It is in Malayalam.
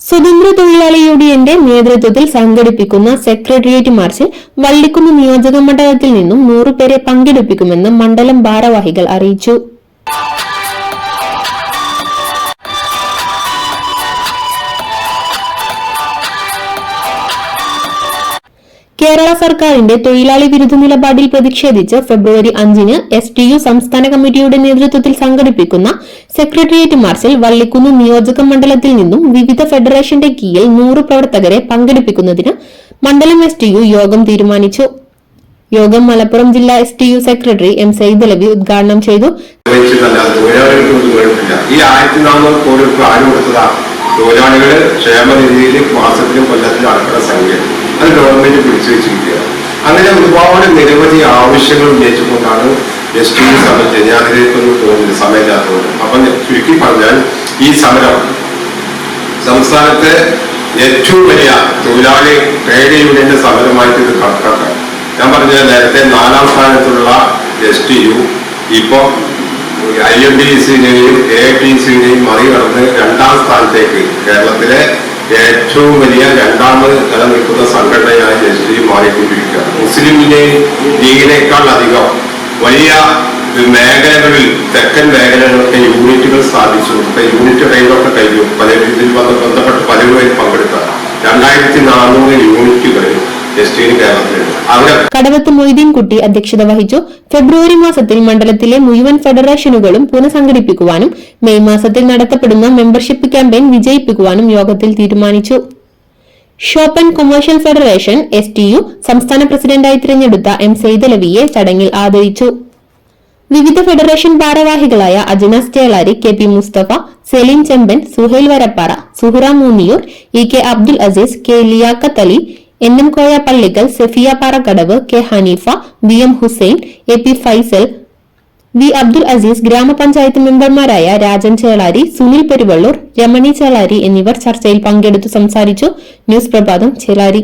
സ്വതന്ത്ര തൊഴിലാളി യൂണിയന്റെ നേതൃത്വത്തിൽ സംഘടിപ്പിക്കുന്ന സെക്രട്ടേറിയറ്റ് മാർച്ചിൽ വള്ളിക്കുന്ന് നിയോജക മണ്ഡലത്തിൽ നിന്നും നൂറുപേരെ പങ്കെടുപ്പിക്കുമെന്ന് മണ്ഡലം ഭാരവാഹികൾ അറിയിച്ചു. കേരള സർക്കാരിന്റെ തൊഴിലാളി വിരുദ്ധ നിലപാടിൽ പ്രതിഷേധിച്ച് ഫെബ്രുവരി അഞ്ചിന് എസ് ടി യു സംസ്ഥാന കമ്മിറ്റിയുടെ നേതൃത്വത്തിൽ സംഘടിപ്പിക്കുന്ന സെക്രട്ടേറിയറ്റ് മാർച്ചിൽ വള്ളിക്കുന്ന് നിയോജക മണ്ഡലത്തിൽ നിന്നും വിവിധ ഫെഡറേഷന്റെ കീഴിൽ നൂറ് പ്രവർത്തകരെ പങ്കെടുപ്പിക്കുന്നതിന് മണ്ഡലം എസ് ടി യു യോഗം തീരുമാനിച്ചു. യോഗം മലപ്പുറം ജില്ലാ S T U secretary M Sayyid Alavi ഉദ്ഘാടനം ചെയ്തു. ഈ തൊഴിലാളികൾ ക്ഷേമനിധിയിൽ മാസത്തിലും കൊല്ലത്തിലും അടക്കുന്ന സംഖ്യ അത് ഗവൺമെന്റ് പിടിച്ചു വെച്ചിരിക്കുക അങ്ങനെ ഒരുപാട് നിരവധി ആവശ്യങ്ങൾ ഉന്നയിച്ചുകൊണ്ടാണ് എസ് ടി സമരം ചെയ്യുന്നത് ഞാൻ ഇതിലേക്കൊന്നും പോകുന്നില്ല സമയമില്ലാത്തതുകൊണ്ട്. അപ്പം ചുരുക്കി പറഞ്ഞാൽ ഈ സമരം സംസ്ഥാനത്തെ ഏറ്റവും വലിയ തൊഴിലാളി ട്രേഡ് യൂണിയന്റെ സമരമായിട്ട് ഇത് കണക്കാക്കാം. ഞാൻ പറഞ്ഞ നേരത്തെ നാലാം സ്ഥാനത്തുള്ള എസ് ടി യു ഇപ്പൊ ഐ എം ഡി സിയുടെയും എ ടി സിയുടെയും മറികടന്ന് രണ്ടാം സ്ഥാനത്തേക്ക് കേരളത്തിലെ ഏറ്റവും വലിയ രണ്ടാമത് നിലനിൽക്കുന്ന സംഘടനയായി യു മാറിക്കൊണ്ടിരിക്കുകയാണ്. മുസ്ലിം ലീഗിനേക്കാൾ അധികം വലിയ മേഖലകളിൽ തെക്കൻ മേഖലകളിലൊക്കെ യൂണിറ്റുകൾ സ്ഥാപിച്ചു. കൊടുത്ത യൂണിറ്റ് ഡ്രൈവറൊക്കെ കഴിഞ്ഞു. പല ഇതിൽ ബന്ധ- ബന്ധപ്പെട്ട് പലരും പങ്കെടുത്ത രണ്ടായിരത്തി നാനൂറ് യൂണിറ്റുകൾ എസ് മൊയ്തീൻ കടവത്ത് മൊയ്തീൻകുട്ടി അധ്യക്ഷത വഹിച്ചു. ഫെബ്രുവരി മാസത്തിൽ മണ്ഡലത്തിലെ മുഴുവൻ ഫെഡറേഷനുകളും പുനഃസംഘടിപ്പിക്കുവാനും മെയ് മാസത്തിൽ നടത്തപ്പെടുന്ന മെമ്പർഷിപ്പ് ക്യാമ്പയിൻ വിജയിപ്പിക്കുവാനും യോഗത്തിൽ തീരുമാനിച്ചു. Shops and commercial federation S T U സംസ്ഥാന പ്രസിഡന്റായി തിരഞ്ഞെടുത്ത എം സെയ്ദലവിയെ ചടങ്ങിൽ ആദരിച്ചു. വിവിധ ഫെഡറേഷൻ ഭാരവാഹികളായ അജന സ്റ്റേളാരി K P Mustafa Saleem Chemban Suhail Varappara Suhra Moonniyur E K Abdul Aziz K Liyakkath Ali N M Koya Pallikkal Safiya Kadav K Hanifa V M Hussain A P Faisal V Abdul Aziz ഗ്രാമപഞ്ചായത്ത് മെമ്പർമാരായ രാജൻ ചേളാരി സുനിൽ പെരുവള്ളൂർ രമണി ചേളാരി എന്നിവർ ചർച്ചയിൽ പങ്കെടുത്തു സംസാരിച്ചു. ന്യൂസ് പ്രഭാതം ചേളാരി.